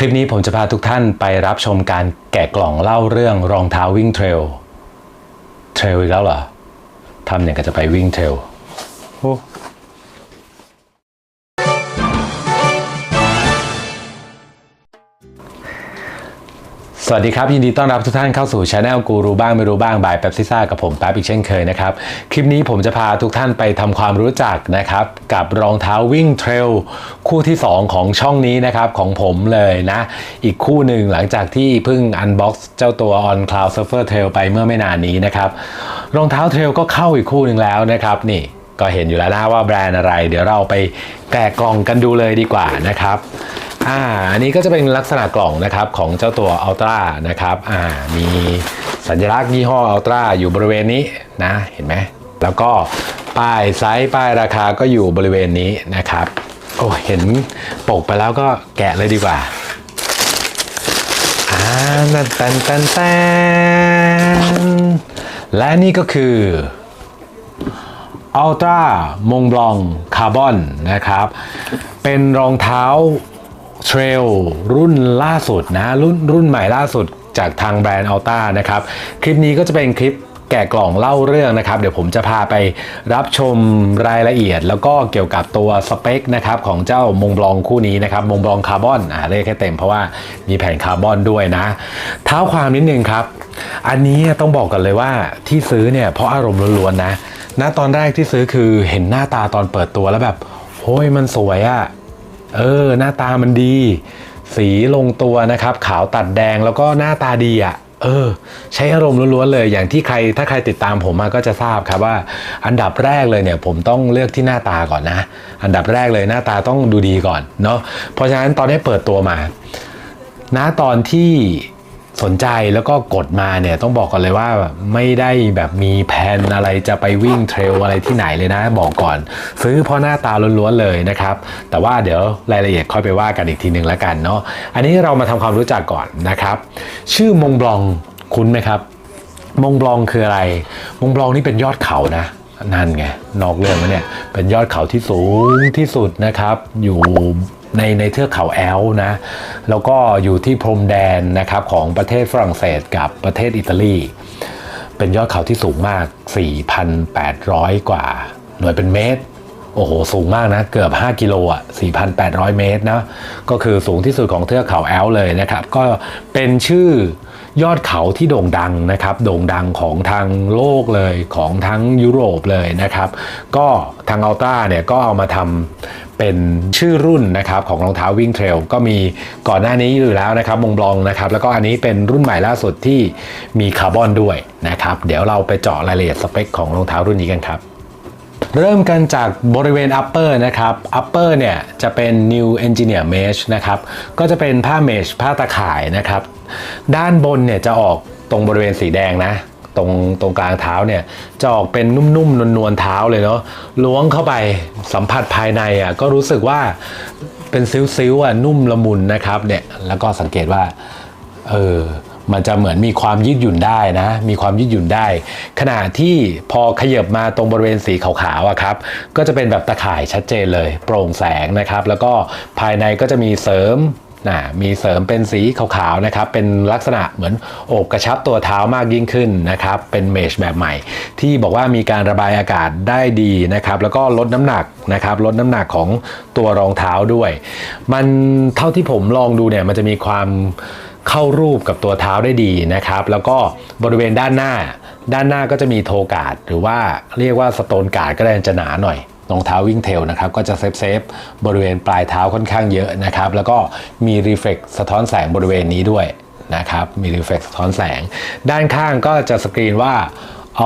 คลิปนี้ผมจะพาทุกท่านไปรับชมการแกะกล่องเล่าเรื่องรองเท้าวิ่งเทรล เทรลอีกแล้วเหรอ ทำอย่างกับจะไปวิ่งเทรลโอ้ สวัสดีครับ ยินดีต้อนรับทุกท่านเข้าสู่ช anel กูรู้บ้างไม่รู้บ้างบายแป๊บซิซ่ากับผมแป๊บอีกเช่นเคยนะครับ คลิปนี้ผมจะพาทุกท่านไปทำความรู้จักนะครับ กับรองเท้าวิ่งเทรลคู่ที่ 2 ของช่องนี้นะครับ ของผมเลยนะ อีกคู่หนึ่งหลังจากที่เพิ่งอันบ็อกซ์เจ้าตัว On Cloud Surfer Trail ไปเมื่อไม่นานนี้นะครับ รองเท้าเทรลก็เข้าอีกคู่หนึ่งแล้วนะครับนี่ก็เห็นอยู่แล้วนะว่าแบรนด์อะไร เดี๋ยวเราไปแกะกล่องกันดูเลยดีกว่านะครับ อ่าอันนี้ก็จะเป็นลักษณะกล่องนะครับของเจ้าตัว Ultra นะครับอ่ามีสัญลักษณ์ยี่ห้อ Ultra อยู่บริเวณนี้นะเห็นไหมแล้วก็ป้ายไซส์ป้ายราคาก็อยู่บริเวณนี้นะครับโอ้เห็นปกไปแล้วก็แกะเลยดีกว่าอ่าตันตันตันตันและนี่ก็คืออัลตร้ามงบลองคาร์บอนนะครับ เป็นรองเท้า เทรลรุ่นล่าสุดนะรุ่นรุ่นใหม่ล่าสุดจากทางแบรนด์อัลต้านะครับ คลิปนี้ก็จะเป็นคลิปแกะกล่องเล่าเรื่องนะครับ เดี๋ยวผมจะพาไปรับชมรายละเอียด แล้วก็เกี่ยวกับตัวสเปคนะครับของเจ้ามงบลองคู่นี้นะครับมงบลองคาร์บอนอ่าเรียกแค่เต็มเพราะว่ามีแผ่นคาร์บอนด้วยนะ เท้าความนิดนึงครับ อันนี้ต้องบอกกันเลยว่าที่ซื้อเนี่ยเพราะอารมณ์ล้วนๆนะณตอนแรกที่ซื้อคือเห็นหน้าตาตอนเปิดตัวแล้วแบบโอ้ยมันสวยอะ เออหน้าตามันดี สีลงตัวนะครับ ขาวตัดแดงแล้วก็หน้าตาดีอะ่ะเออ ใช้อารมณ์ล้วนๆเลยอย่างที่ใครถ้าใครติดตามผมมาก็จะทราบครับว่า อันดับแรกเลยเนี่ยผมต้องเลือกที่หน้าตาก่อนนะ อันดับแรกเลยหน้าตาต้องดูดีก่อนเนาะเพราะฉะนั้นตอนนี้เปิดตัวมาณตอนที่ สนใจแล้วก็กดมาเนี่ยต้องบอกก่อนเลยว่าไม่ได้แบบมีแผนอะไรจะไปวิ่งเทรลอะไรที่ไหนเลยนะบอกก่อน ซื้อเพราะหน้าตาล้วนๆเลยนะครับ แต่ว่าเดี๋ยวรายละเอียดค่อยไปว่ากันอีกทีหนึ่งแล้วกันเนาะอันนี้เรามาทำความรู้จักก่อนนะครับ ชื่อมงบลองคุ้นไหมครับ มงบลองคืออะไร มงบลองนี่เป็นยอดเขานะนั่นไงนอกเรื่องแล้วเนี่ยเป็นยอดเขาที่สูงที่สุดนะครับ อยู่ ในในเทือกเขาแอลนะ แล้วก็อยู่ที่พรมแดนนะครับของประเทศฝรั่งเศสกับประเทศอิตาลี เป็นยอดเขาที่สูงมาก 4,800 กว่า หน่วยเป็นเมตร โอ้โห สูงมากนะ เกือบ 5 กิโลอะ 4,800 เมตรนะ ก็คือสูงที่สุดของเทือกเขาแอลเลยนะครับ ก็เป็นชื่อ ยอดเขาที่โด่งดังนะครับ โด่งดังของทางโลกเลยของทั้งยุโรปเลยนะครับ ก็ทางอัลต้าเนี่ยก็เอามาทำเป็นชื่อรุ่นนะครับของรองเท้าวิ่งเทรลก็มีก่อนหน้านี้อยู่แล้วนะครับมงบลองนะครับ แล้วก็อันนี้เป็นรุ่นใหม่ล่าสุดที่มีคาร์บอนด้วยนะครับ เดี๋ยวเราไปเจาะรายละเอียดสเปคของรองเท้ารุ่นนี้กันครับ เริ่มกันจากบริเวณ upper นะครับ upper เนี่ยจะเป็น new engineer mesh นะครับ ก็จะเป็นผ้าเมชผ้าตะข่ายนะครับ ด้านบนเนี่ยจะออกตรงบริเวณสีแดงนะ ตรงตรงกลางเท้าเนี่ยจะออกเป็นนุ่มๆนวลๆเท้าเลยเนาะล้วงเข้าไปสัมผัสภายในอะก็รู้สึกว่าเป็นซิ้วๆอะนุ่มละมุนนะครับเนี่ยแล้วก็สังเกตว่าเออ มันจะเหมือนมีความยืดหยุ่นได้นะ มีความยืดหยุ่นได้ ขณะที่พอขยับมาตรงบริเวณสีขาวๆอะครับ ก็จะเป็นแบบตะข่ายชัดเจนเลย โปร่งแสงนะครับ แล้วก็ภายในก็จะมีเสริมนะมีเสริมเป็นสีขาวๆนะครับ เป็นลักษณะเหมือนโอบกระชับตัวเท้ามากยิ่งขึ้นนะครับ เป็นเมชแบบใหม่ ที่บอกว่ามีการระบายอากาศได้ดีนะครับ แล้วก็ลดน้ำหนักนะครับ ลดน้ำหนักของตัวรองเท้าด้วย มันเท่าที่ผมลองดูเนี่ยมันจะมีความ เข้ารูปกับตัวเท้าได้ดีนะครับ แล้วก็บริเวณด้านหน้า ด้านหน้าก็จะมีโทกาดหรือว่าเรียกว่าสโตนกาดก็ได้จะหนาหน่อยรองเท้าวิ่งเทลนะครับก็จะเซฟเซฟบริเวณปลายเท้าค่อนข้างเยอะนะครับ แล้วก็มีรีเฟกสะท้อนแสงบริเวณนี้ด้วยนะครับ มีรีเฟกสะท้อนแสง ด้านข้างก็จะสกรีนว่า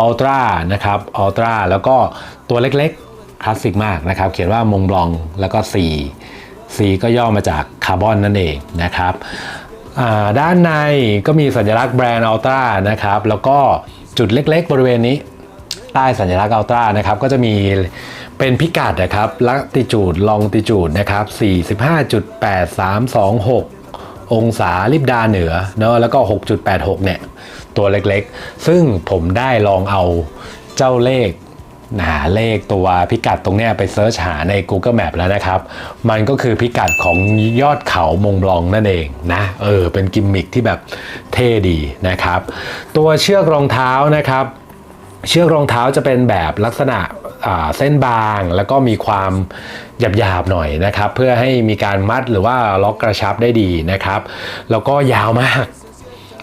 Ultra นะครับ Ultra แล้วก็ตัวเล็กๆคลาสสิกมากนะครับ เขียนว่ามงบลองแล้วก็ C C ก็ย่อมาจากคาร์บอนนั่นเองนะครับ ด้านในก็มีสัญลักษณ์แบรนด์อัลตร้านะครับ แล้วก็จุดเล็กๆ บริเวณนี้ ใต้สัญลักษณ์อัลตร้านะครับ ก็จะมีเป็นพิกัดนะครับลัติจูดลองติจูดนะครับ 45.8326 องศาลิบดาเหนือเนอะแล้วก็ 6.86 เนี่ย ตัวเล็กๆ ซึ่งผมได้ลองเอาเจ้าเลข หาเลขตัวพิกัดตรงเนี้ยไปเซิร์ชหาใน Google Map แล้วนะครับ มันก็คือพิกัดของยอดเขามงบลองนั่นเองนะเออเป็นกิมมิคที่แบบเท่ดีนะครับ ตัวเชือกรองเท้านะครับ เชือกรองเท้าจะเป็นแบบลักษณะเส้นบางแล้วก็มีความหยาบๆหน่อยนะครับ เพื่อให้มีการมัดหรือว่าล็อกกระชับได้ดีนะครับ แล้วก็ยาวมาก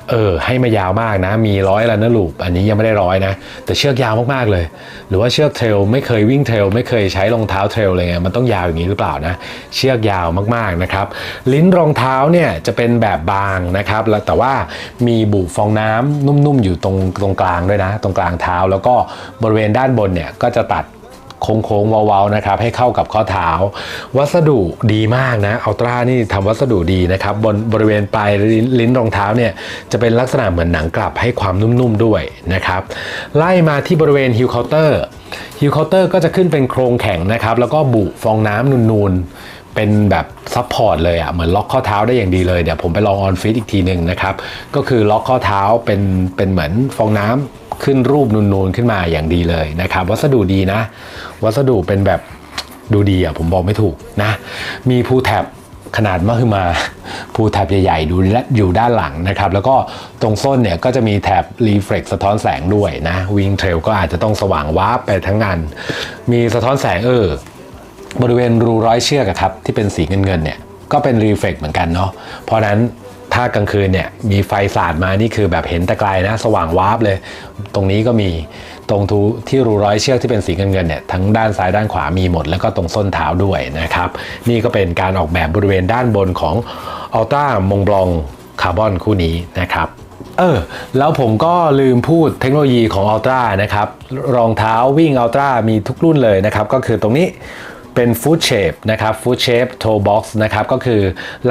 เออให้มายาวมากนะ มีร้อยแล้วนะลูปอันนี้ยังไม่ได้ร้อยนะ แต่เชือกยาวมากๆเลย หรือว่าเชือกเทรลไม่เคยวิ่งเทรลไม่เคยใช้รองเท้าเทรลเลยไงมันต้องยาวอย่างนี้หรือเปล่านะ เชือกยาวมากๆนะครับ ลิ้นรองเท้าเนี่ยจะเป็นแบบบางนะครับแล้วแต่ว่ามีบุฟองน้ำนุ่มๆอยู่ตรงตรงกลางด้วยนะ ตรงกลางเท้า แล้วก็บริเวณด้านบนเนี่ยก็จะตัด โค้งๆเว้าๆนะครับให้เข้ากับข้อเท้า วัสดุดีมากนะอัลตร้านี่ทำวัสดุดีนะครับบนบริเวณปลายลิ้นรองเท้าเนี่ยจะเป็นลักษณะเหมือนหนังกลับให้ความนุ่มๆด้วยนะครับไล่มาที่บริเวณฮิลเคาน์เตอร์ฮิลเคาน์เตอร์ก็จะขึ้นเป็นโครงแข็งนะครับแล้วก็บุฟองน้ำนูนๆ เป็นแบบซับพอร์ตเลยอะ่ะเหมือนล็อกข้อเท้าได้อย่างดีเลยเดี๋ยวผมไปลองออนฟิตอีกทีหนึ่งนะครับก็คือล็อกข้อเท้าเป็นเป็นเหมือนฟองน้ำ ขึ้นรูปนูนๆขึ้นมาอย่างดีเลยนะครับ วัสดุดีนะ วัสดุเป็นแบบดูดีอะผมบอกไม่ถูกนะ มีภูแท็บขนาดมหึมาภูแท็บใหญ่ๆดูและอยู่ด้านหลังนะครับ แล้วก็ตรงส้นเนี่ยก็จะมีแท็บรีเฟล็กสะท้อนแสงด้วยนะวิงเทรลก็อาจจะต้องสว่างวาบไปทั้งงาน มีสะท้อนแสงเออบริเวณรูร้อยเชือกครับที่เป็นสีเงินเงินๆเนี่ยก็เป็นรีเฟกเหมือนกันเนาะเพราะนั้น ถ้ากลางคืนเนี่ยมีไฟสาดมานี่คือแบบเห็นแต่ไกลนะ สว่างวาบเลย ตรงนี้ก็มีตรงทูที่รูร้อยเชือกที่เป็นสีเงินเงินๆเนี่ยทั้งด้านซ้ายด้านขวามีหมด แล้วก็ตรงส้นเท้าด้วยนะครับ นี่ก็เป็นการออกแบบบริเวณด้านบนของอัลต้ามงบลองคาร์บอนคู่นี้นะครับเออแล้วผมก็ลืมพูดเทคโนโลยีของ Ultra นะครับรองเท้าวิ่ง Ultra มีทุกรุ่นเลยนะครับ ก็คือตรงนี้ เป็นฟู้ดเชฟนะครับฟู้ดเชฟโทบ็อกซ์นะครับก็คือ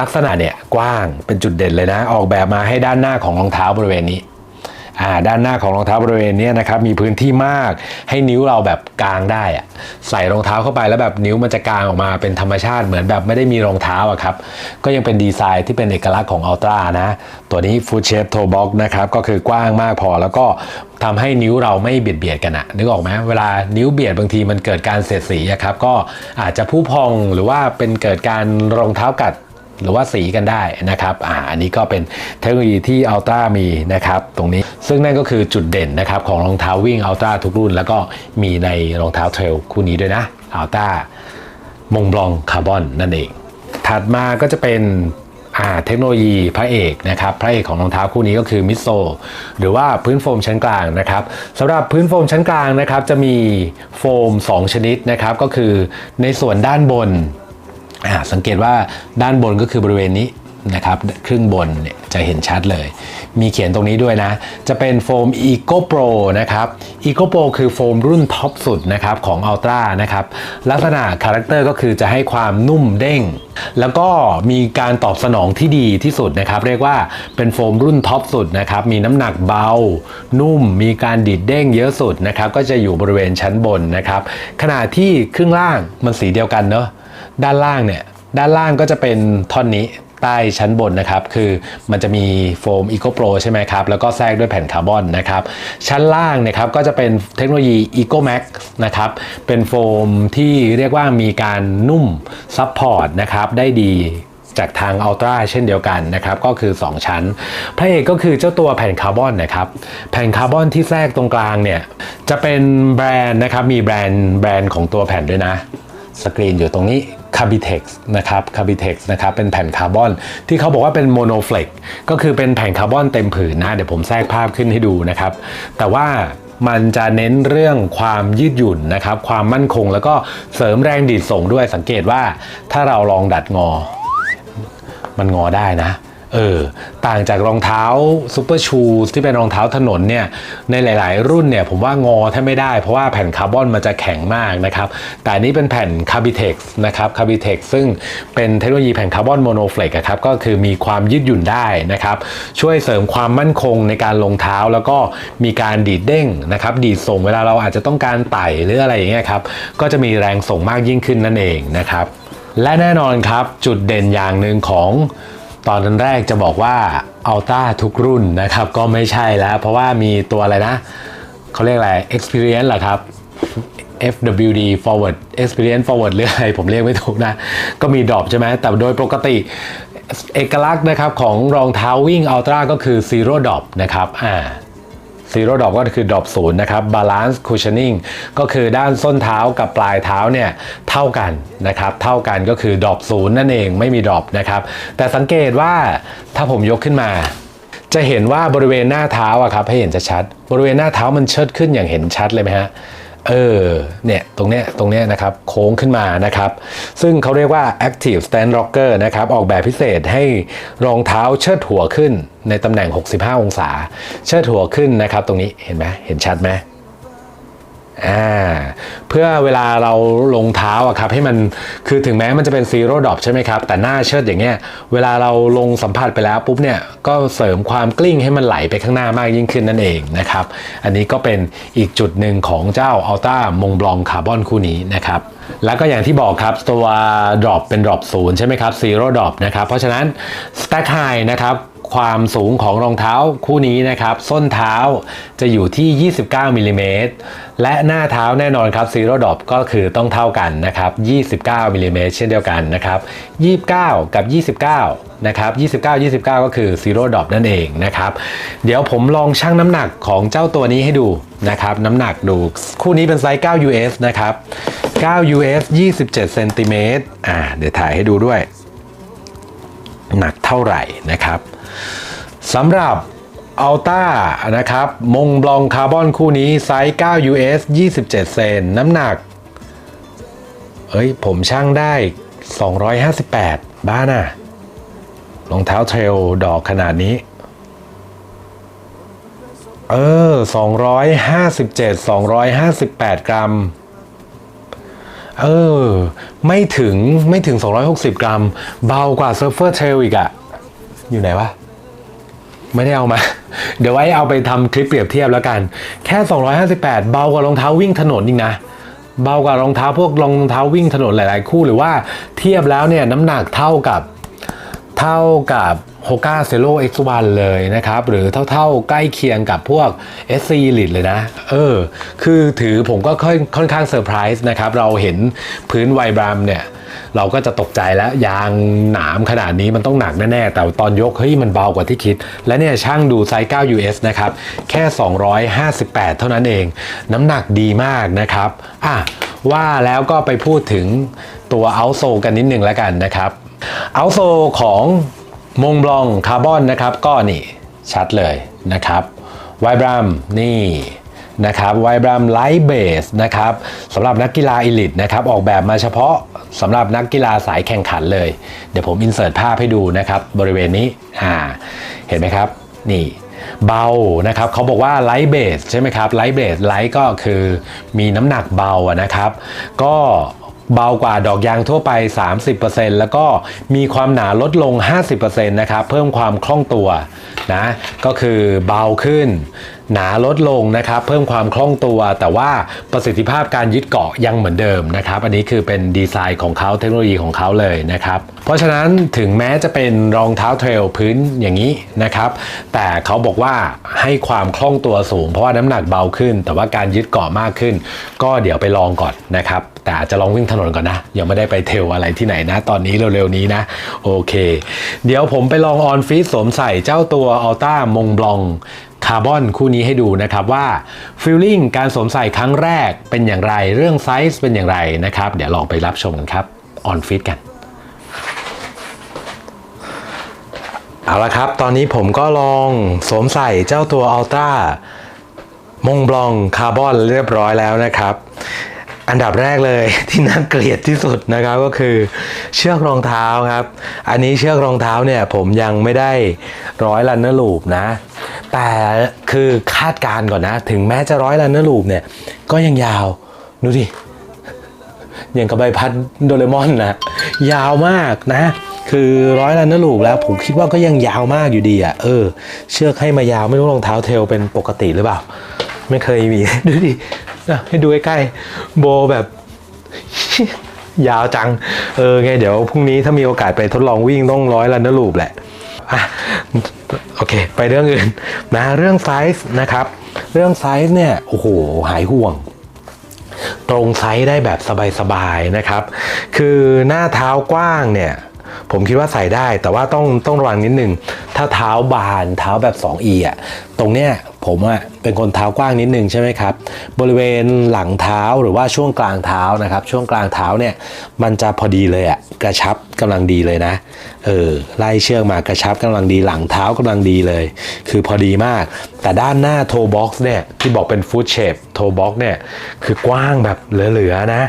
ลักษณะเนี่ยกว้างเป็นจุดเด่นเลยนะ ออกแบบมาให้ด้านหน้าของรองเท้าบริเวณนี้ อ่าด้านหน้าของรองเท้าบริเวณนี้นะครับมีพื้นที่มากให้นิ้วเราแบบกางได้อะใส่รองเท้าเข้าไปแล้วแบบนิ้วมันจะกางออกมาเป็นธรรมชาติเหมือนแบบไม่ได้มีรองเท้าอะครับก็ยังเป็นดีไซน์ที่เป็นเอกลักษณ์ของอัลตร้านะ ตัวนี้ Foot Shape Toe Box นะครับก็คือกว้างมากพอแล้วก็ทำให้นิ้วเราไม่เบียดเบียดกันอะนึกออกไหมเวลานิ้วเบียดบางทีมันเกิดการเสียดสีอะครับก็อาจจะผู้พองหรือว่าเป็นเกิดการรองเท้ากัด หรือว่าสีกันได้นะครับอ่าอันนี้ก็เป็นเทคโนโลยีที่อัลตร้ามีนะครับตรงนี้ซึ่งนั่นก็คือจุดเด่นนะครับของรองเท้าวิ่งอัลตร้าทุกรุ่น แล้วก็มีในรองเท้าเทรลคู่นี้ด้วยนะอัลตร้ามงบลองคาร์บอนนั่นเอง ถัดมาก็จะเป็นอ่าเทคโนโลยีพระเอกนะครับพระเอกของรองเท้าคู่นี้ก็คือมิโซหรือว่าพื้นโฟมชั้นกลางนะครับสำหรับพื้นโฟมชั้นกลางนะครับจะมีโฟม 2 ชนิดนะครับก็คือในส่วนด้านบน สังเกตว่าด้านบนก็คือบริเวณนี้นะครับครึ่งบนเนี่ยจะเห็นชัดเลย มีเขียนตรงนี้ด้วยนะ จะเป็นโฟม Eco Pro นะครับ Eco Pro คือโฟมรุ่นท็อปสุดนะครับของ Ultra นะครับ ลักษณะคาแรคเตอร์ก็คือจะให้ความนุ่มเด้ง แล้วก็มีการตอบสนองที่ดีที่สุดนะครับ เรียกว่าเป็นโฟมรุ่นท็อปสุดนะครับ มีน้ำหนักเบา นุ่ม มีการดีดเด้งเยอะสุดนะครับ ก็จะอยู่บริเวณชั้นบนนะครับ ขณะที่ครึ่งล่างมันสีเดียวกันเนาะ ด้านล่างเนี่ยด้านล่างก็จะเป็นท่อนนี้ใต้ชั้นบนนะครับ คือมันจะมีโฟม Eco Pro ใช่ไหมครับ แล้วก็แทรกด้วยแผ่นคาร์บอนนะครับ ชั้นล่างเนะครับก็จะเป็นเทคโนโลยี Eco Max นะครับ เป็นโฟมที่เรียกว่ามีการนุ่มซับพอร์ตนะครับ ได้ดีจากทางอัลตร้าเช่นเดียวกันนะครับ ก็คือ 2 ชั้น พระเอกก็คือเจ้าตัวแผ่นคาร์บอนนะครับ แผ่นคาร์บอนที่แทรกตรงกลางเนี่ยจะเป็นแบรนด์นะครับ มีแบรนด์แบรนด์ของตัวแผ่นด้วยนะ สกรีนอยู่ตรงนี้ คาบิเท็กซ์นะครับคาบิเท็กซ์นะครับเป็นแผ่นคาร์บอน ที่เขาบอกว่าเป็นโมโนเฟล็กก็คือเป็นแผ่นคาร์บอนเต็มผืนนะ เดี๋ยวผมแทรกภาพขึ้นให้ดูนะครับ แต่ว่ามันจะเน้นเรื่องความยืดหยุ่นนะครับ ความมั่นคงแล้วก็เสริมแรงดีดส่งด้วยสังเกตว่าถ้าเราลองดัดงอ มันงอได้นะ เออต่างจากรองเท้าซูเปอร์ชูที่เป็นรองเท้าถนนเนี่ยในหลาย ๆ รุ่นเนี่ยผมว่างอแทบไม่ได้เพราะว่าแผ่นคาร์บอนมันจะแข็งมากนะครับแต่นนี้เป็นแผ่นคาร์บิเท็กซ์นะครับคาร์บิเท็กซ์ซึ่งเป็นเทคโนโลยีแผ่นคาร์บอนโมโนเฟลกครับก็คือมีความยืดหยุ่นได้นะครับช่วยเสริมความมั่นคงในการลงเท้าแล้วก็มีการดีดเด้งนะครับดีดส่งเวลาเราอาจจะต้องการไต่หรืออะไรอย่างเงี้ยครับก็จะมีแรงส่งมากยิ่งขึ้นนั่นเองนะครับและแน่นอนครับจุดเด่นอย่างหนึ่งของ ตอนแรกจะบอกว่าอัลต้าทุกรุ่นนะครับ ก็ไม่ใช่แล้ว เพราะว่ามีตัวอะไรนะเขาเรียกอะไร experience เหรอครับ FWD forward experience forward หรืออะไรผมเรียกไม่ถูกนะ ก็มีดรอปใช่ไหมแต่โดยปกติเอกลักษณ์นะครับของรองเท้าวิ่งอัลตร้าก็คือ zero drop นะครับอ่า Zero Drop ก็คือ Drop ศูนย์นะครับ Balance Cushioning ก็คือด้านส้นเท้ากับปลายเท้าเนี่ยเท่ากันนะครับ เท่ากันก็คือ Drop ศูนย์นั่นเองไม่มี Drop นะครับ แต่สังเกตว่าถ้าผมยกขึ้นมา จะเห็นว่าบริเวณหน้าเท้าอะครับให้เห็นชัดๆบริเวณหน้าเท้ามันเชิดขึ้นอย่างเห็นชัดเลยไหมฮะ เออเนี่ยตรงเนี้ยตรงเนี้ยนะครับโค้งขึ้นมานะครับ ซึ่งเขาเรียกว่า active stand rocker นะครับ ออกแบบพิเศษให้รองเท้าเชิดหัวขึ้นในตำแหน่ง 65 องศา เชิดหัวขึ้นนะครับ ตรงนี้เห็นไหมเห็นชัดไหม อ่าเพื่อเวลาเราลงเท้าอะครับให้มันคือถึงแม้มันจะเป็นซีโร่ดอปใช่ไหมครับ แต่หน้าเชิดอย่างเงี้ยเวลาเราลงสัมผัสไปแล้วปุ๊บเนี่ยก็เสริมความกลิ้งให้มันไหลไปข้างหน้ามากยิ่งขึ้นนั่นเองนะครับ อันนี้ก็เป็นอีกจุดหนึ่งของเจ้าอัลต้ามงบลองคาร์บอนคู่นี้นะครับแล้วก็อย่างที่บอกครับตัวดรอปเป็นดรอปศูนย์ใช่ไหมครับซีโร่ดรอปนะครับ เพราะฉะนั้น Stack High นะครับ ความสูงของรองเท้าคู่นี้นะครับ ส้นเท้าจะอยู่ที่ 29มิลลิเมตรและหน้าเท้าแน่นอนครับซีโร่ดอปก็คือต้องเท่ากันนะครับ 29มิลลิเมตรเช่นเดียวกันนะครับ 29 กับ 29 นะครับ 29 29 ก็คือซีโร่ดอปนั่นเองนะครับ เดี๋ยวผมลองชั่งน้ำหนักของเจ้าตัวนี้ให้ดูนะครับ น้ำหนักดูคู่นี้เป็นไซส์9 US นะครับ 9 US 27เซนติเมตรอ่าเดี๋ยวถ่ายให้ดูด้วย หนักเท่าไหร่นะครับ สำหรับอัลต้านะครับมงบลองคาร์บอนคู่นี้ไซส์ 9 US 27 เซน น้ำหนัก เอ้ย ผมช่างได้ 258 บ้าน่ะรองเท้าเทรลดอกขนาดนี้ เออ 257 258 กรัม เออ ไม่ถึงไม่ถึง 260 กรัม เบากว่าเซิร์ฟเฟอร์เทรลอีกอะอยู่ไหนวะ ไม่ได้เอามา เดี๋ยวไว้เอาไปทำคลิปเปรียบเทียบแล้วกัน แค่ 258 เบากว่ารองเท้าวิ่งถนนจริงนะ เบากว่ารองเท้าพวกรองเท้าวิ่งถนนหลาย ๆ คู่หรือว่าเทียบแล้วเนี่ยน้ำหนักเท่ากับ เท่ากับ h o k a z e r o X1 เลยนะครับ หรือเท่าๆใกล้เคียงกับพวก SC Elite เลยนะ เออ คือถือผมก็ค่อยค่อนข้างเซอร์ไพรส์นะครับ เราเห็นพื้นไวบรามเนี่ย เราก็จะตกใจแล้วยางหนามขนาดนี้มันต้องหนักแน่ ๆ แต่ตอนยก เฮ้ย มันเบากว่าที่คิด และเนี่ยช่างดูไซส์ 9 US นะครับ แค่ 258 เท่านั้นเอง น้ำหนักดีมากนะครับ อะ ว่าแล้วก็ไปพูดถึงตัวเอาโซกันนิดนึงแล้วกันนะครับ เอาโซของมงบลองคาร์บอนนะครับ ก็นี่ชัดเลยนะครับไวบรัมนี่นะครับไวบรัมไลท์เบสนะครับสำหรับนักกีฬาอีลิตนะครับออกแบบมาเฉพาะสำหรับนักกีฬาสายแข่งขันเลย เดี๋ยวผมอินเสิร์ตภาพให้ดูนะครับ บริเวณนี้อ่าเห็นไหมครับ นี่เบานะครับเขาบอกว่าไลท์เบสใช่ไหมครับไลท์เบสไลท์ก็คือมีน้ำหนักเบาอะนะครับ ก็ เบากว่าดอกยางทั่วไป 30%แล้วก็มีความหนาลดลง 50%นะครับ เพิ่มความคล่องตัวนะ ก็คือเบาขึ้น หนาลดลงนะครับ เพิ่มความคล่องตัว แต่ว่าประสิทธิภาพการยึดเกาะยังเหมือนเดิมนะครับ อันนี้คือเป็นดีไซน์ของเขาเทคโนโลยีของเขาเลยนะครับ เพราะฉะนั้นถึงแม้จะเป็นรองเท้าเทรลพื้นอย่างนี้นะครับ แต่เขาบอกว่าให้ความคล่องตัวสูง เพราะว่าน้ำหนักเบาขึ้น แต่ว่าการยึดเกาะมากขึ้น ก็เดี๋ยวไปลองก่อนนะครับ แต่อาจจะลองวิ่งถนนก่อนนะยังไม่ได้ไปเทรลอะไรที่ไหนนะ ตอนนี้เร็วๆนี้นะโอเค เดี๋ยวผมไปลองออนฟีดสวมใส่เจ้าตัวอัลต้ามงบลอง คาร์บอนคู่นี้ให้ดูนะครับว่าฟิลลิ่งการสวมใส่ครั้งแรกเป็นอย่างไร เรื่องไซส์เป็นอย่างไรนะครับ เดี๋ยวลองไปรับชมกันครับออนฟีดกันเอาละครับ ตอนนี้ผมก็ลองสวมใส่เจ้าตัวอัลตร้ามงบลองคาร์บอนเรียบร้อยแล้วนะครับ อันดับแรกเลยที่น่าเกลียดที่สุดนะครับก็คือเชือกรองเท้าครับ อันนี้เชือกรองเท้าเนี่ยผมยังไม่ได้ร้อยลันเนอร์ลูปนะ แต่คือคาดการณ์ก่อนนะ ถึงแม้จะร้อยลันเนอร์ลูปเนี่ยก็ยังยาวดูดิอย่างกับใบพัดโดเรมอนนะยาวมากนะ คือร้อยลันเนอร์ลูปแล้ว ผมคิดว่าก็ยังยาวมากอยู่ดีอะเออ เชือกให้มายาวไม่รู้รองเท้าเทลเป็นปกติหรือเปล่า ไม่เคยมีดูดิ ให้ดูใกล้ๆโบแบบยาวจัง เออไงเดี๋ยวพรุ่งนี้ถ้ามีโอกาสไปทดลองวิ่งต้องร้อยลันเนอร์ลูปแหละอะโอเค ไปเรื่องอื่นนะเรื่องไซส์นะครับ เรื่องไซส์เนี่ย โอ้โห หายห่วง ตรงไซส์ได้แบบสบายๆนะครับ คือหน้าเท้ากว้างเนี่ย ผมคิดว่าใส่ได้แต่ว่าต้องต้องระวังนิดนึง ถ้าเท้าบานเท้าแบบ 2e อะตรงเนี้ยผมอะเป็นคนเท้ากว้างนิดนึงใช่ไหมครับ บริเวณหลังเท้าหรือว่าช่วงกลางเท้านะครับ ช่วงกลางเท้าเนี่ยมันจะพอดีเลยอะกระชับกำลังดีเลยนะเออไล่เชือกมากระชับกำลังดีหลังเท้ากำลังดีเลย คือพอดีมาก แต่ด้านหน้าโทบ็อกซ์เนี่ยที่บอกเป็นฟู้ดเชฟโทบ็อกซ์เนี่ยคือกว้างแบบเหลือๆนะ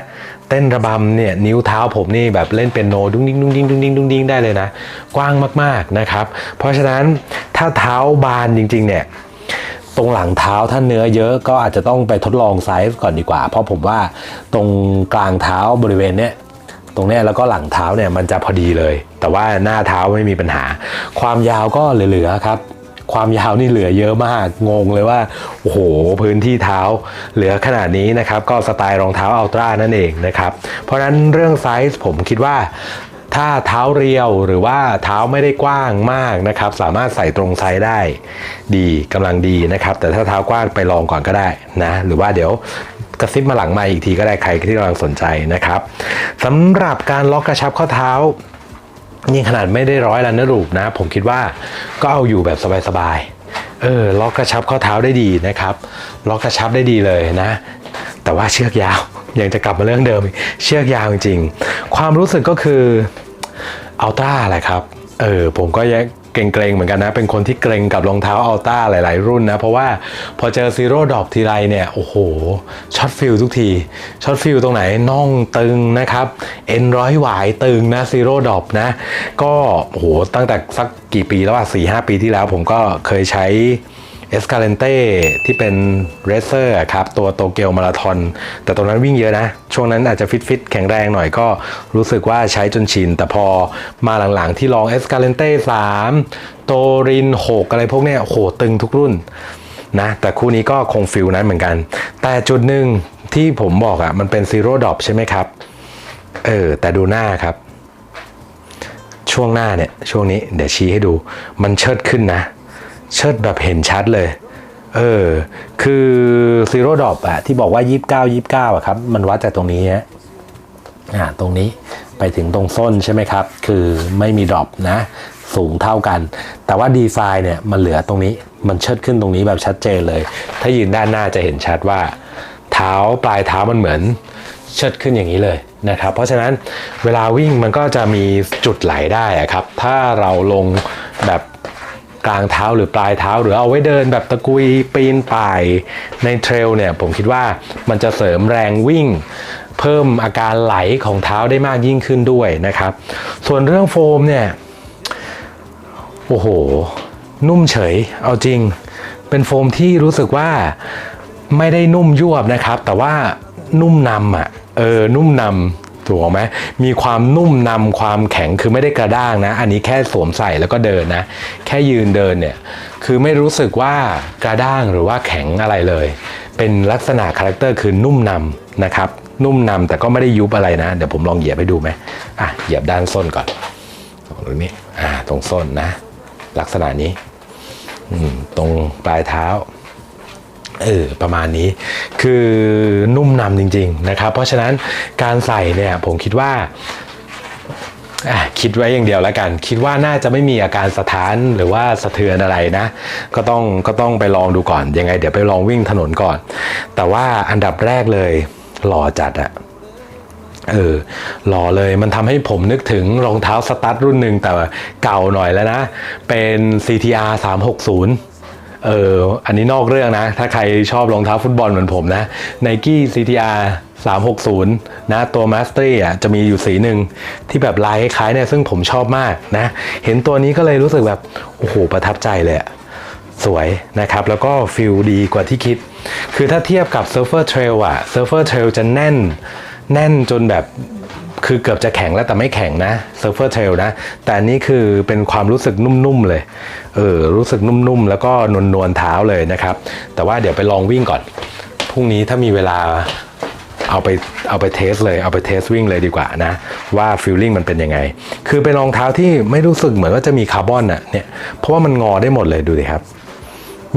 เต้นระบำเนี่ยนิ้วเท้าผมนี่แบบเล่นเป็นโนดุ้งดิ้งดุ้งดิ้งดุ้งดิ้งดุ้งดิ้งได้เลยนะ กว้างมากๆนะครับ เพราะฉะนั้นถ้าเท้าบานจริงๆเนี่ยตรงหลังเท้าถ้าเนื้อเยอะก็อาจจะต้องไปทดลองไซส์ก่อนดีกว่า เพราะผมว่าตรงกลางเท้าบริเวณเนี้ยตรงเนี้ยแล้วก็หลังเท้าเนี่ยมันจะพอดีเลย แต่ว่าหน้าเท้าไม่มีปัญหา ความยาวก็เหลือๆครับ ความยาวนี่เหลือเยอะมาก งงเลยว่า โอ้โห พื้นที่เท้าเหลือขนาดนี้นะครับ ก็สไตล์รองเท้าอัลตร้านั่นเองนะครับ เพราะฉะนั้นเรื่องไซส์ผมคิดว่าถ้าเท้าเรียวหรือว่าเท้าไม่ได้กว้างมากนะครับ สามารถใส่ตรงไซส์ได้ ดีกำลังดีนะครับ แต่ถ้าเท้ากว้างไปลองก่อนก็ได้นะหรือว่าเดี๋ยวกระซิบมาหลังมาอีกทีก็ได้ใครที่กำลังสนใจนะครับสำหรับการล็อกกระชับข้อเท้า นี่ขนาดไม่ได้ร้อยลันเนอร์รูปนะ ผมคิดว่าก็เอาอยู่แบบสบายๆ เออล็อกกระชับข้อเท้าได้ดีนะครับ ล็อกกระชับได้ดีเลยนะ แต่ว่าเชือกยาวยังจะกลับมาเรื่องเดิม เชือกยาวจริงๆ ความรู้สึกก็คืออัลตร้าแหละครับ เออผมก็ยัง เกรงๆเหมือนกันนะ เป็นคนที่เกรงกับรองเท้าอัลต้าหลาย ๆ รุ่นนะ เพราะว่าพอเจอซีโร่ดอกทีไรเนี่ย โอ้โห ช็อตฟิลทุกที ช็อตฟิลตรงไหนน่องตึงนะครับ เอ็นร้อยหวายตึงนะซีโร่ดอกนะ ก็โอ้โหตั้งแต่สักกี่ปีแล้วอะสี่ห้าปีที่แล้วผมก็เคยใช้ เอสคาเลนเต้ที่เป็นเรเซอร์ครับตัวโตเกียวมาราทอนแต่ตรงนั้นวิ่งเยอะนะ ช่วงนั้นอาจจะฟิตฟิตๆแข็งแรงหน่อยก็รู้สึกว่าใช้จนชิน แต่พอมาหลังๆที่ลองเอสคาเลนเต้3โตริน6อะไรพวกเนี้ยโหตึงทุกรุ่นนะ แต่คู่นี้ก็คงฟิลนั้นเหมือนกัน แต่จุดหนึ่งที่ผมบอกอะ่ะมันเป็นซีโร่ดอปใช่ไหมครับ เออ แต่ดูหน้าครับ ช่วงหน้าเนี่ย ช่วงนี้เดี๋ยวชี้ให้ดู มันเชิดขึ้นนะ เชิดแบบเห็นชัดเลย เออ คือซีโร่ดอปอะที่บอกว่า 29 29อะครับ มันวัดจากตรงนี้ฮะอ่าตรงนี้ไปถึงตรงส้นใช่ไหมครับ คือไม่มีดรอปนะ สูงเท่ากัน แต่ว่า d e f i เนี่ย มันเหลือตรงนี้ มันเชิดขึ้นตรงนี้แบบชัดเจนเลย ถ้ายืนด้านหน้าจะเห็นชัดว่า เท้าปลายเท้ามันเหมือนเชิดขึ้นอย่างนี้เลยนะครับ เพราะฉะนั้นเวลาวิ่งมันก็จะมีจุดไหลได้อะครับ ถ้าเราลงแบบ กลางเท้าหรือปลายเท้า หรือเอาไว้เดินแบบตะกุยปีนป่ายในเทรลเนี่ยผมคิดว่ามันจะเสริมแรงวิ่ง เพิ่มอาการไหลของเท้าได้มากยิ่งขึ้นด้วยนะครับ ส่วนเรื่องโฟมเนี่ยโอ้โห นุ่มเฉย เอาจริง เป็นโฟมที่รู้สึกว่าไม่ได้นุ่มยวบนะครับ แต่ว่านุ่มนำอะเออนุ่มนำ ถูกไหมมีความนุ่มนำความแข็งคือไม่ได้กระด้างนะ อันนี้แค่สวมใส่แล้วก็เดินนะ แค่ยืนเดินเนี่ย คือไม่รู้สึกว่ากระด้างหรือว่าแข็งอะไรเลย เป็นลักษณะคาแรคเตอร์คือนุ่มนำนะครับ นุ่มนำแต่ก็ไม่ได้ยุบอะไรนะ เดี๋ยวผมลองเหยียบให้ดูไหมอะเหยียบด้านส้นก่อนตรงนี้อ่าตรงส้นนะ ลักษณะนี้อืมตรงปลายเท้า เออประมาณนี้ คือนุ่มนำจริง ๆ นะครับ เพราะฉะนั้นการใส่เนี่ยผมคิดว่าคิดไว้อย่างเดียวแล้วกัน คิดว่าน่าจะไม่มีอาการสะท้านหรือว่าสะเทือนอะไรนะ ก็ต้องก็ต้องไปลองดูก่อน ยังไง เดี๋ยวไปลองวิ่งถนนก่อน แต่ว่าอันดับแรกเลยหล่อจัดอะเออหล่อเลยมันทำให้ผมนึกถึงรองเท้าสตั๊ดรุ่นหนึ่งแต่เก่าหน่อยแล้วนะ เป็น CTR 360 เอออันนี้นอกเรื่องนะ ถ้าใครชอบรองเท้าฟุตบอลเหมือนผมนะ Nike CTR 360 นะตัว Mastery อะจะมีอยู่สีหนึ่งที่แบบลายคล้ายๆเนี่ยซึ่งผมชอบมากนะ เห็นตัวนี้ก็เลยรู้สึกแบบ โอ้โห ประทับใจเลยสวยนะครับ แล้วก็ฟิลดีกว่าที่คิด คือถ้าเทียบกับ Surfer Trail อะ Surfer Trail จะแน่น แน่นจนแบบ คือเกือบจะแข็งแล้วแต่ไม่แข็งนะ Surfer Trail นะ แต่อันนี้คือเป็นความรู้สึกนุ่มๆเลย เออ รู้สึกนุ่มๆ แล้วก็นวลๆเท้าเลยนะครับ แต่ว่าเดี๋ยวไปลองวิ่งก่อน พรุ่งนี้ถ้ามีเวลาเอาไปเอาไปเทสเลยเอาไปเทสวิ่งเลยดีกว่านะ ว่าฟีลลิ่งมันเป็นยังไง คือเป็นรองเท้าที่ไม่รู้สึกเหมือนว่าจะมีคาร์บอนอะเนี่ยเพราะว่ามันงอได้หมดเลยดูดิครับ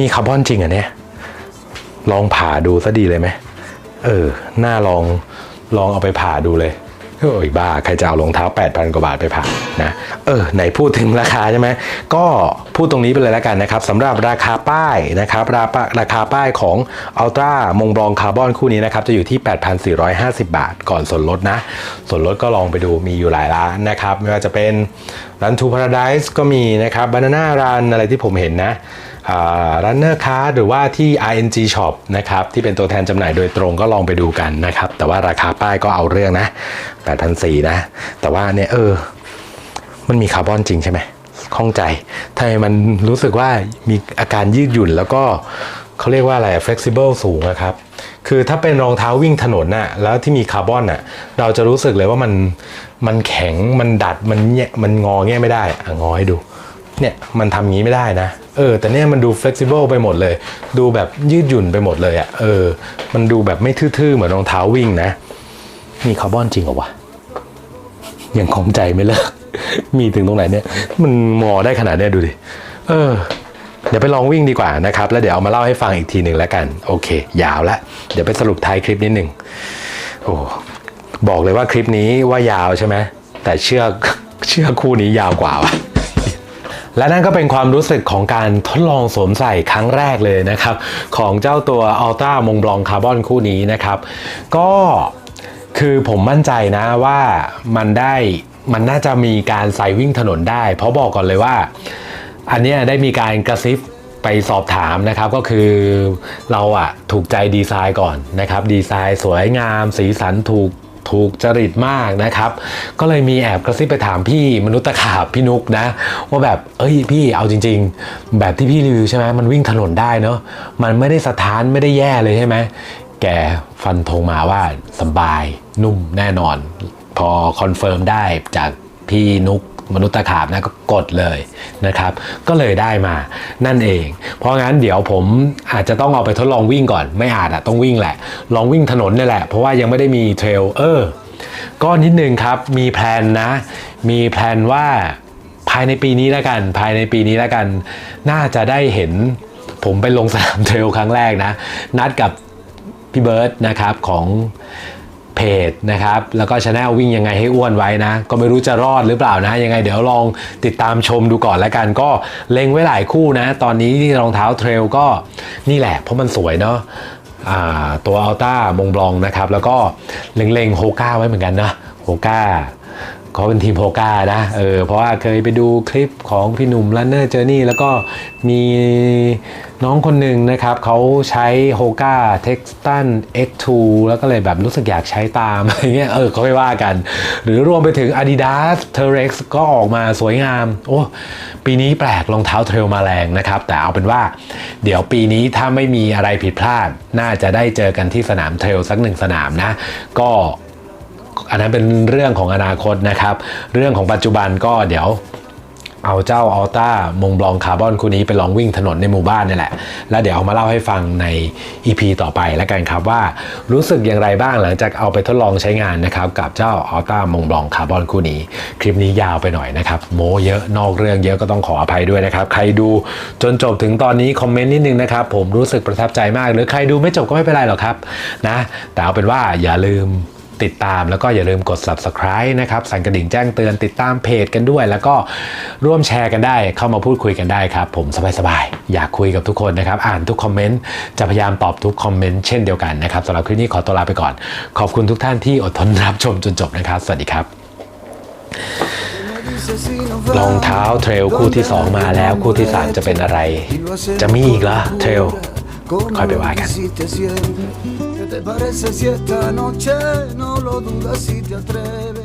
มีคาร์บอนจริงอะเนี่ยลองผ่าดูซะดีเลยไหมเออน่าลองลองเอาไปผ่าดูเลย โอ้ยบ้า ใครจะเอารองเท้า 8,000 กว่าบาทไปผ่านนะ เออ ไหนพูดถึงราคาใช่ไหม ก็พูดตรงนี้ไปเลยแล้วกันนะครับสำหรับราคาป้ายนะครับราคาราคาป้ายของ Ultra มงบลองคาร์บอนคู่นี้นะครับ จะอยู่ที่ 8,450 บาท ก่อนส่วนลดนะ ส่วนลดก็ลองไปดูมีอยู่หลายร้านนะครับ ไม่ว่าจะเป็นร้านทูพาราไดส์ก็มีนะครับบานาน่ารันอะไรที่ผมเห็นนะ รันเนอร์คาหรือว่าที่ ING Shop นะครับที่เป็นตัวแทนจำหน่ายโดยตรงก็ลองไปดูกันนะครับ แต่ว่าราคาป้ายก็เอาเรื่องนะ8,400นะ แต่ว่าเนี่ยเออ มันมีคาร์บอนจริงใช่ไหมข้องใจทำไมมันรู้สึกว่ามีอาการยืดหยุ่นแล้วก็เขาเรียกว่าอะไร flexible สูงนะครับ คือถ้าเป็นรองเท้าวิ่งถนนน่ะ แล้วที่มีคาร์บอนน่ะ เราจะรู้สึกเลยว่ามัน มันแข็ง มันดัด มันเนี่ยมันงอเงี้ยไม่ได้ อะ งอให้ดู เนี่ย มันทำงี้ไม่ได้นะ เออแต่เนี่ยมันดู flexible ไปหมดเลย ดูแบบยืดหยุ่นไปหมดเลยอะ่ะเออ มันดูแบบไม่ทื่อๆ เหมือนรองเท้าวิ่งนะ มีคาร์บอนจริงเหรอวะยังของใจไม่เลิก มีถึงตรงไหนเนี่ย มันมอได้ขนาดเนี้ยดูดิ เออ เดี๋ยวไปลองวิ่งดีกว่านะครับ แล้วเดี๋ยวเอามาเล่าให้ฟังอีกทีหนึ่งแล้วกัน โอเค ยาวละ เดี๋ยวไปสรุปท้ายคลิปนิดหนึ่งโอ้บอกเลยว่าคลิปนี้ว่ายาวใช่ไหมแต่เชือกเชือกคู่นี้ยาวกว่าว่ะ และนั่นก็เป็นความรู้สึกของการทดลองสวมใส่ครั้งแรกเลยนะครับ ของเจ้าตัว Ultra มงบลองคาร์บอนคู่นี้นะครับ ก็คือผมมั่นใจนะว่ามันได้มันน่าจะมีการใส่วิ่งถนนได้ เพราะบอกก่อนเลยว่า อันนี้ได้มีการกระซิบไปสอบถามนะครับก็คือเราอะถูกใจดีไซน์ก่อนนะครับ ดีไซน์สวยงาม สีสันถูก ถูกจริตมากนะครับ ก็เลยมีแอบกระซิบไปถามพี่มนุษย์ตะขาบพี่นุกนะ ว่าแบบเอ้ยพี่เอาจริง ๆ แบบที่พี่รีวิวใช่ไหมมันวิ่งถนนได้เนาะมันไม่ได้สถานไม่ได้แย่เลยใช่ไหมแกฟันธงมาว่าสบายนุ่มแน่นอน พอคอนเฟิร์มได้จากพี่นุก มนุษย์ตะขาบนะก็กดเลยนะครับ ก็เลยได้มานั่นเอง เพราะงั้นเดี๋ยวผมอาจจะต้องเอาไปทดลองวิ่งก่อน ไม่อาจอะต้องวิ่งแหละ ลองวิ่งถนนนี่แหละ เพราะว่ายังไม่ได้มีเทรลเออก็นิดนึงครับมีแพลนนะ มีแพลนว่าภายในปีนี้แล้วกัน ภายในปีนี้แล้วกัน น่าจะได้เห็นผมไปลงสนามเทรลครั้งแรกนะ นัดกับพี่เบิร์ตนะครับของ เพจนะครับ แล้วก็ช anel วิ่งยังไงให้อ้วนไว้นะ ก็ไม่รู้จะรอดหรือเปล่านะ ยังไงเดี๋ยวลองติดตามชมดูก่อนแล้วกัน ก็เล็งไว้หลายคู่นะ ตอนนี้ที่รองเท้าเทรลก็นี่แหละ เพราะมันสวยเนาะตัวอัลต้ามงบลองนะครับ แล้วก็เล็งๆโฮก้าไว้เหมือนกันนะโฮก้า เขาเป็นทีมโฮก้านะ เออ เพราะว่าเคยไปดูคลิปของพี่หนุ่ม Runner Journey แล้วก็มีน้องคนหนึ่งนะครับ เขาใช้โฮก้า Textan X2 แล้วก็เลยแบบรู้สึกอยากใช้ตามอะไรเงี้ย เออเขาไม่ว่ากัน หรือรวมไปถึง Adidas T-Rex ก็ออกมาสวยงาม โอ้ ปีนี้แปลกรองเท้าเทรลมาแรงนะครับ แต่เอาเป็นว่า เดี๋ยวปีนี้ถ้าไม่มีอะไรผิดพลาด น่าจะได้เจอกันที่สนามเทรลสักหนึ่งสนามนะ ก็ อันนั้นเป็นเรื่องของอนาคตนะครับ เรื่องของปัจจุบันก็เดี๋ยวเอาเจ้าอัลต้ามงบลองคาร์บอนคู่นี้ไปลองวิ่งถนนในหมู่บ้านนี่แหละ แล้วเดี๋ยวเอามาเล่าให้ฟังใน EP ต่อไปแล้วกันครับว่ารู้สึกอย่างไรบ้างหลังจากเอาไปทดลองใช้งานนะครับ กับเจ้าอัลต้ามงบลองคาร์บอนคู่นี้ คลิปนี้ยาวไปหน่อยนะครับ โมเยอะนอกเรื่องเยอะก็ต้องขออภัยด้วยนะครับ ใครดูจนจบถึงตอนนี้คอมเมนต์นิดนึงนะครับ ผมรู้สึกประทับใจมาก หรือใครดูไม่จบก็ไม่เป็นไรหรอกครับนะแต่เอาเป็นว่าอย่าลืม ติดตามแล้วก็อย่าลืมกด subscribe นะครับสั่นกระดิ่งแจ้งเตือนติดตามเพจกันด้วย แล้วก็ร่วมแชร์กันได้เข้ามาพูดคุยกันได้ครับ ผมสบายๆอยากคุยกับทุกคนนะครับ อ่านทุกคอมเมนต์จะพยายามตอบทุกคอมเมนต์เช่นเดียวกันนะครับสำหรับคลิปนี้ขอตัวลาไปก่อน ขอบคุณทุกท่านที่อดทนรับชมจนจบนะครับ สวัสดีครับรองเท้าเทรลคู่ที่ 2 มาแล้วคู่ที่ 3 จะเป็นอะไร จะมีอีกเหรอเทรลค่อยไปว่ากัน te parece si esta noche no lo dudas si te atreves?